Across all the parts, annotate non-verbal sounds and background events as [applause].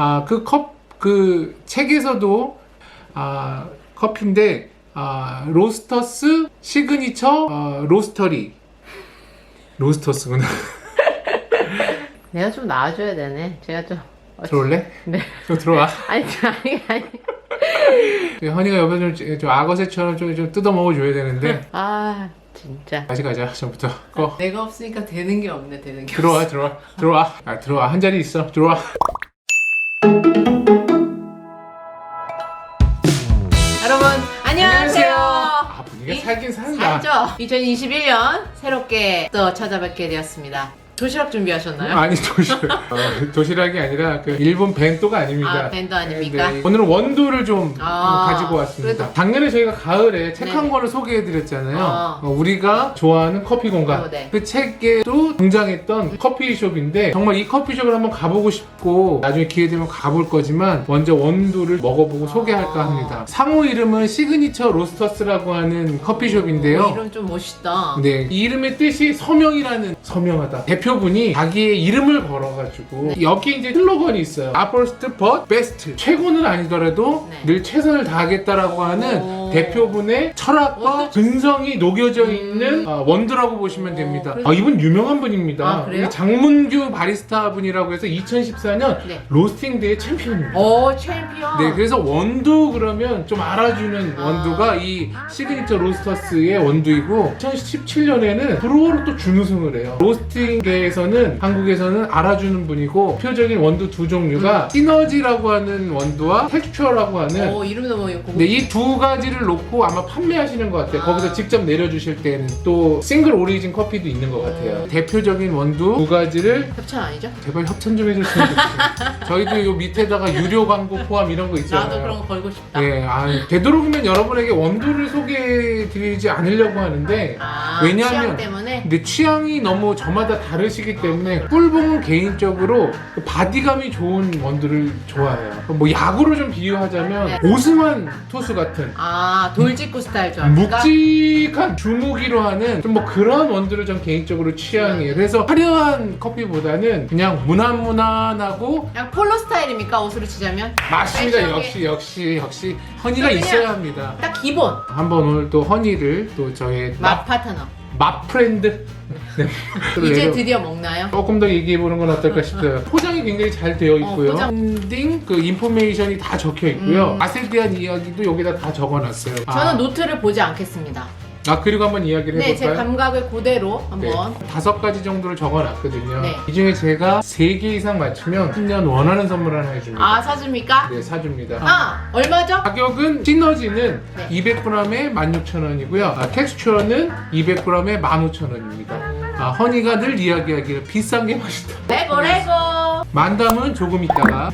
아, 그 컵, 그 책에서도 아, 커피인데 아, 로스터스 시그니처 어, 로스터리. 로스터스구나. [laughs] 내가 좀 나와줘야 되네. 제가 좀. 어, 들어올래? 네. 좀 들어와. [laughs] 아니, 아니, 아니. [laughs] 허니가 옆에 좀, 좀 악어새처럼 좀, 좀 뜯어 먹어줘야 되는데. 아, 진짜. 다시 가자, 전부터. 꺼. 내가 없으니까 되는 게 없네, 되는 게. 들어와, 들어와, 들어와. 아, 들어와. 한 자리 있어. 들어와. 2021년 새롭게 또 찾아뵙게 되었습니다. 도시락 준비하셨나요? 아니 도시락 [laughs] 어, 도시락이 아니라 그 일본 벤또가 아닙니다. 아, 벤또 아닙니까? 네, 오늘은 원두를 좀 아, 어, 가지고 왔습니다. 그래도- 작년에 저희가 가을에 책 한 네네. 권을 소개해드렸잖아요. 아. 어, 우리가 좋아하는 커피 공간. 어, 네. 그 책에도 등장했던 커피숍인데 정말 이 커피숍을 한번 가보고 싶고 나중에 기회 되면 가볼 거지만 먼저 원두를 먹어보고 소개할까 합니다. 상호 이름은 시그니처 로스터스라고 하는 커피숍인데요. 어, 이름 좀 멋있다. 네, 이 이름의 뜻이 서명이라는 서명하다. 대표분이 자기의 이름을 걸어가지고 네. 여기 이제 슬로건이 있어요. 아 first but best. 최고는 아니더라도 네. 늘 최선을 다하겠다라고 하는 오. 대표분의 철학과 원두- 근성이 녹여져 음. 있는 아, 원두라고 보시면 오, 됩니다. 그래서- 아, 이분 유명한 분입니다. 아, 그래요? 이 장문규 바리스타 분이라고 해서 2014년 네. 로스팅 데이 챔피언입니다. 오, 챔피언. 네, 그래서 원두 그러면 좀 알아주는 아. 원두가 이 시그니처 로스터스의 원두이고 2017년에는 브루어로 또 준우승을 해요. 로스팅계에서는 한국에서는 알아주는 분이고 대표적인 원두 두 종류가 음. 시너지라고 하는 원두와 텍스처라고 하는 오, 이름 너무 고급. 네, 이두 가지를 놓고 아마 판매하시는 것 같아요. 아. 거기서 직접 내려주실 때는 또 싱글 오리진 커피도 있는 것 같아요. 음. 대표적인 원두 두 가지를 협찬 아니죠? 제발 협찬 좀 좋겠어요. [laughs] 저희도 요 밑에다가 유료 광고 포함 이런 거 있잖아요. 나도 그런 거 걸고 싶다. 예, 아, 되도록이면 여러분에게 원두를 소개해드리지 않으려고 하는데 아, 왜냐하면- 취향 때문에. 근데 취향이 너무 저마다 다르시기 때문에 꿀봉은 개인적으로 그 바디감이 좋은 원두를 좋아해요. 뭐 야구로 좀 비유하자면 네. 오승환 투수 같은 아, 돌직구 스타일 좋아합니까? 묵직한 주무기로 하는 좀 뭐 그런 원두를 전 개인적으로 취향이에요. 그래서 화려한 커피보다는 그냥 무난무난하고 그냥 폴로 스타일입니까? 옷으로 치자면? 맞습니다. 역시 역시 역시 허니가 그냥- 있어야 합니다. 딱 기본. 한번 오늘 또 허니를 또 저의 맛 파트너. 맛 프렌드 네. 이제 그래서 드디어 먹나요? 조금 더 얘기해 보는 건 어떨까 싶어요. 포장이 굉장히 잘 되어 있고요. 어, 포장. 딩그 인포메이션이 다 적혀 있고요. 음. 맛에 대한 이야기도 여기다 다 적어놨어요. 저는 아, 노트를 보지 않겠습니다. 아 그리고 한번 이야기를 네, 제 해볼까요? 감각을 그대로 네, 한번. 다섯 가지 정도를 적어놨거든요. 네. 이 중에 제가 세 개 이상 맞추면 10년 원하는 선물 하나 해줍니다. 아, 사줍니까? 네, 사줍니다. 아, 얼마죠? 가격은 시너지는 네. 200g에 16,000원이고요. 아, 텍스처는 200g에 15,000원입니다. 아, 허니가 늘 이야기하기를 비싼 게 맛있다. 레고, 레고. 만담은 조금 있다가.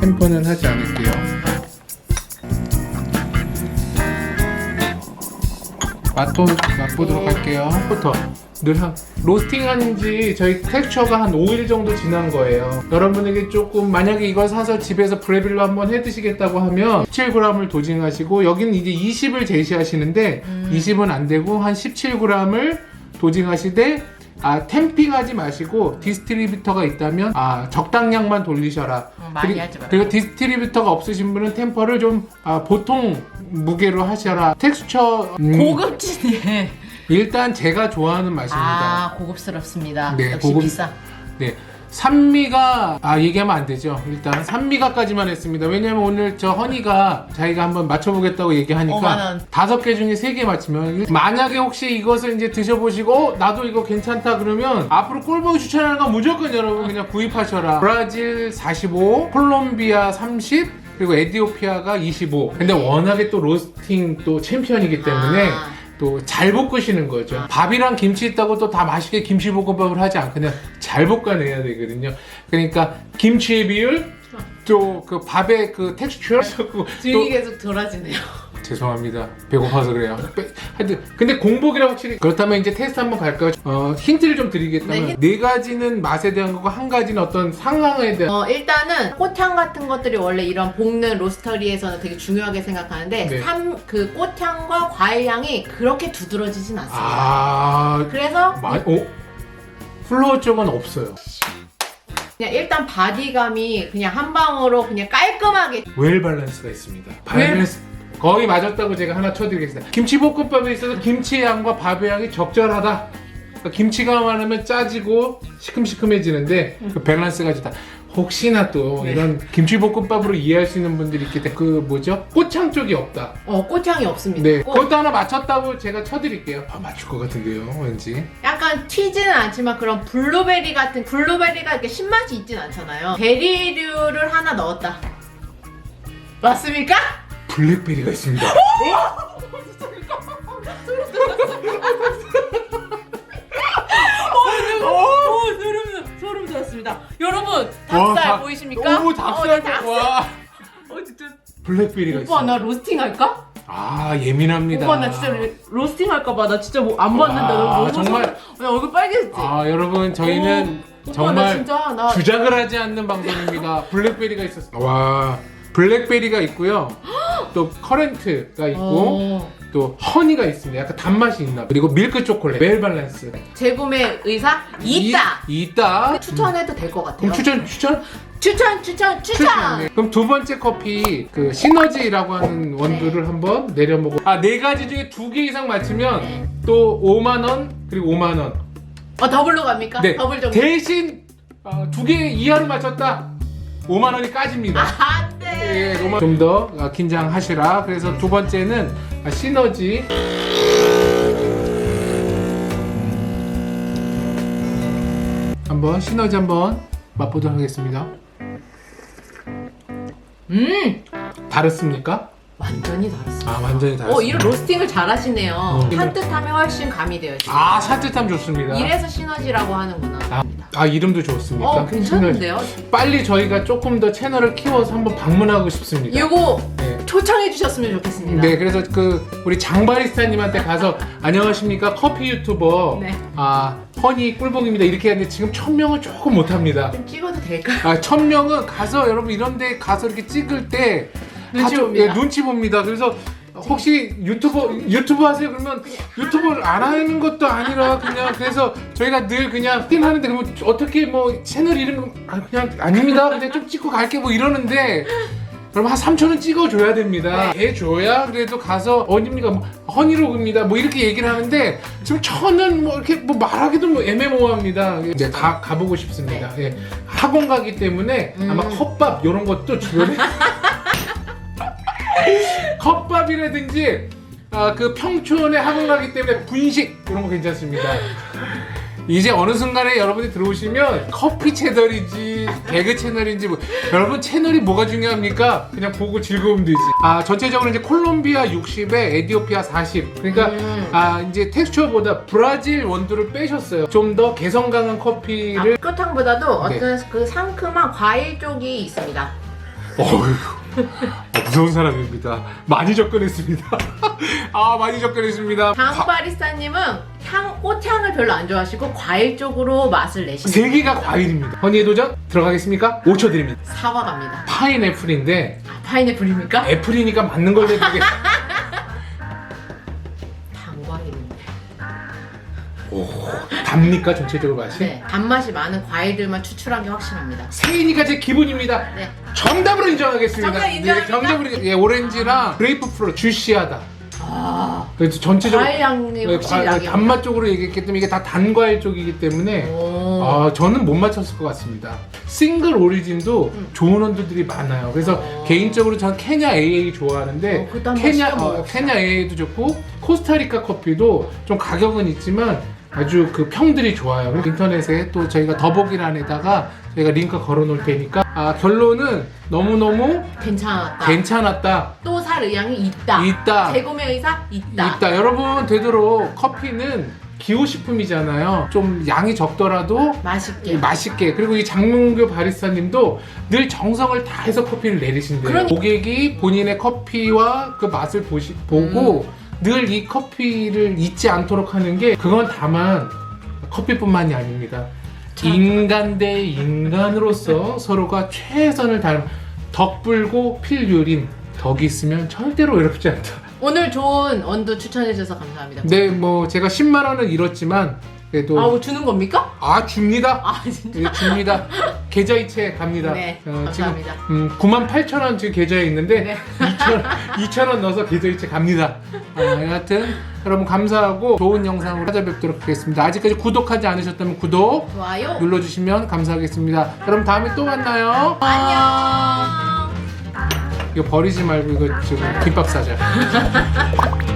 템포는 하지 않을게요. 맛보, 맛보도록 할게요. 부터 늘 한, 로스팅 한 지 저희 텍스처가 한 5일 정도 지난 거예요. 여러분에게 조금 만약에 이걸 사서 집에서 브레빌로 한번 해 드시겠다고 하면 17g을 도징하시고 여기는 이제 20을 제시하시는데 20은 안 되고 한 17g을 도징하시되 아 템핑하지 마시고 디스트리뷰터가 있다면 아 적당량만 돌리셔라. 어, 많이 그리- 하지 말고. 그리고 디스트리뷰터가 없으신 분은 템퍼를 좀 아, 보통 무게로 하셔라. 텍스처 음, 고급지네. 일단 제가 좋아하는 맛입니다. 아, 고급스럽습니다. 네, 역시 고급- 비싸. 네. 산미가 아 얘기하면 안 되죠. 일단 산미가까지만 했습니다. 왜냐면 오늘 저 허니가 자기가 한번 맞춰보겠다고 5만 얘기하니까 원. 다섯 개 중에 세 개 맞추면 만약에 혹시 이것을 이제 드셔보시고 어, 나도 이거 괜찮다 그러면 앞으로 꿀보기 추천하는 건 무조건 여러분 그냥 구입하셔라. 브라질 45, 콜롬비아 30. 그리고 에디오피아가 25. 근데 워낙에 또 로스팅 또 챔피언이기 때문에 아. 또 잘 볶으시는 거죠. 밥이랑 김치 있다고 또 다 맛있게 김치볶음밥을 하지 않고 그냥 잘 볶아내야 되거든요. 그러니까 김치의 비율 또 그 밥의 그 텍스처 자꾸 주인이 또 계속 돌아지네요. [laughs] 죄송합니다. 배고파서 그래요. 빼- 하여튼 근데 공복이라 확실히 그렇다면 이제 테스트 한번 갈까요? 어, 힌트를 좀 드리겠다면 네, 네, 가지는 맛에 대한 거고 한 가지는 어떤 상황에 대한 어, 일단은 꽃향 같은 것들이 원래 이런 볶는 로스터리에서는 되게 중요하게 생각하는데 네. 삼, 그 꽃향과 과일향이 그렇게 두드러지진 않습니다. 아 그래서 마, 어? 플로어 쪽은 없어요. 그냥 일단 바디감이 그냥 한 방으로 그냥 깔끔하게 웰 밸런스가 있습니다. 밸런스 거의 맞았다고 제가 하나 쳐드리겠습니다. 김치볶음밥에 있어서 김치의 양과 밥의 양이 적절하다. 그러니까 김치가 많으면 짜지고 시큼시큼해지는데 그 밸런스가 좋다. 혹시나 또 네. 이런 김치볶음밥으로 이해할 수 있는 분들이 있기 때문에 그 뭐죠? 꽃향 쪽이 없다. 어, 꽃향이 없습니다. 네, 꽃- 그것도 하나 맞췄다고 제가 쳐드릴게요. 아, 맞출 것 같은데요, 왠지. 약간 튀지는 않지만 그런 블루베리 같은 블루베리가 이렇게 신맛이 있진 않잖아요. 베리류를 하나 넣었다. 맞습니까? 블랙베리가 있습니다. [laughs] 오, 소름 돋았습니다. 여러분 와, 닭살 닭- 보이십니까? 오, 닭살. 어, 네. 와, 어, 진짜. 블랙베리가 오빠 있어. 나 로스팅 할까? 아, 예민합니다. 오빠 나 진짜 로스팅 할까 봐. 나 진짜 뭐안 봤는데 와, 너무 정말. 나 얼굴 빨개졌지. 아, 여러분, 저희는 오, 오빠 나 정말 진짜 나 주작을 하지 않는 방송입니다. 블랙베리가 있었어요. 와, 블랙베리가 있고요. 또 커런트가 있고 어, 또 허니가 있습니다. 약간 단맛이 있나. 그리고 밀크 초콜릿, 웰 밸런스. 재구매 의사 있다. 이, 있다. 추천해도 될것 같아요. 그럼 추천 추천? 추천 추천 추천. 네. 그럼 두 번째 커피 그 시너지라고 하는 원두를 한번 내려보고 아 네 가지 중에 두 개 이상 맞추면 네. 또 5만 원 그리고 5만 원. 어 더블로 갑니까? 네. 더블 정도. 대신 두 개 이하로 맞췄다. 5만 원이 까집니다. 아, 네. 좀더 긴장하시라. 그래서 두 번째는 아, 시너지. 한번 시너지 한번 맛보도록 하겠습니다. 음, 다르습니까? 완전히 다르습니다. 아 완전히 다르습니다. 어, 이런 로스팅을 잘하시네요. 어. 산뜻함이 훨씬 가미되어 있어요. 아 산뜻함 좋습니다. 이래서 시너지라고 하는구나. 아, 아, 이름도 좋습니까? 어, 괜찮은데요? 빨리 저희가 조금 더 채널을 키워서 한번 방문하고 싶습니다. 이거 네. 초청해 주셨으면 좋겠습니다. 네, 그래서 그 우리 장바리스타님한테 가서 안녕하십니까 커피 유튜버 네. 아 허니 꿀봉입니다 이렇게 하는데 지금 천 명은 조금 못합니다. 좀 찍어도 될까요? 아, 천 명은 가서 여러분 이런데 가서 이렇게 찍을 때 눈치 아주, 봅니다. 예, 눈치 봅니다. 그래서 혹시 유튜버 유튜브 하세요 그러면 유튜브를 안 하는 것도 아니라 그냥 그래서 저희가 늘 그냥 띵 하는데 그러면 어떻게 뭐 채널 이름 아, 그냥 아닙니다. 그냥 좀 찍고 갈게 뭐 이러는데 그럼 한 3천원 찍어줘야 됩니다. 해줘야 그래도 가서 어딥니까 뭐 허니로그입니다. 뭐 이렇게 얘기를 하는데 지금 천은 뭐 이렇게 뭐 말하기도 뭐 애매모호합니다. 네, 가 가보고 싶습니다. 예. 학원 가기 때문에 아마 음. 컵밥 이런 것도 주변에 [laughs] [laughs] 컵밥이라든지 아, 그 평촌에 학원 가기 때문에 분식 이런 거 괜찮습니다. 이제 어느 순간에 여러분이 들어오시면 커피 채널인지 개그 채널인지 뭐 여러분 채널이 뭐가 중요합니까? 그냥 보고 즐거우면 되지. 아 전체적으로 이제 콜롬비아 60에 에디오피아 40. 그러니까 음. 아 이제 텍스처보다 브라질 원두를 빼셨어요. 좀 더 개성 강한 커피를 아, 끝향보다도 네. 어떤 그 상큼한 과일 쪽이 있습니다. 어휴, 아, 무서운 사람입니다. 많이 접근했습니다. [laughs] 아, 많이 접근했습니다. 과- 장바리스타님은 향, 꽃향을 별로 안 좋아하시고 과일 쪽으로 맛을 내십니다. 세 개가 과일입니다. 허니의 도전 들어가겠습니까? 5초 드립니다. 사과 갑니다. 파인애플인데 아, 파인애플입니까? 애플이니까 맞는 걸로 해드리겠습니다. [laughs] 답니까 전체적으로 맛이? 네, 단맛이 많은 과일들만 추출한 게 확실합니다. 세이니까 제 기분입니다. 네. 정답으로 인정하겠습니다. 정답? 네, 정답으로 예, 오렌지랑 그레이프 프로 주시하다. 아, 그래서 전체적으로 과일 향이 네, 확실히 과- 나게. 단맛 쪽으로 얘기했기 때문에 이게 다 단과일 쪽이기 때문에 오. 아, 저는 못 맞췄을 것 같습니다. 싱글 오리진도 음. 좋은 원두들이 많아요. 그래서 어. 개인적으로 저는 케냐 AA 좋아하는데 어, 그것도 한번 케냐 시켜 어, 먹읍시다. 케냐 AA도 좋고 코스타리카 커피도 좀 가격은 있지만 아주 그 평들이 좋아요. 인터넷에 또 저희가 더보기란에다가 저희가 링크 걸어 놓을 테니까 아, 결론은 너무너무 괜찮았다. 괜찮았다. 또 살 의향이 있다. 있다. 재구매 의사 있다. 있다. 여러분 되도록 커피는 기호식품이잖아요. 좀 양이 적더라도 맛있게. 맛있게 그리고 이 장문교 바리스타님도 늘 정성을 다해서 커피를 내리신대요. 그러니- 고객이 본인의 커피와 그 맛을 보시, 보고 음. 늘 이 커피를 잊지 않도록 하는 게 그건 다만 커피뿐만이 아닙니다. 참. 인간 대 인간으로서 서로가 최선을 다하는 덕불고 필요린 덕이 있으면 절대로 외롭지 않다. 오늘 좋은 원두 추천해주셔서 감사합니다. 네, 뭐 제가 10만 원은 잃었지만 그래도 아, 뭐 주는 겁니까? 아 줍니다. 아, 진짜? 예, 줍니다. [laughs] 계좌이체 갑니다. 네, 어, 감사합니다. 지금 음, 9만 8천 원 지금 계좌에 있는데 네. 2천 2천 원 넣어서 계좌이체 갑니다. 아, 여하튼 여러분 감사하고 좋은 영상으로 찾아뵙도록 하겠습니다. 아직까지 구독하지 않으셨다면 구독 좋아요. 눌러주시면 감사하겠습니다. 여러분 다음에 또 만나요. 안녕. 이거 버리지 말고 이거 지금 김밥 싸자. [laughs]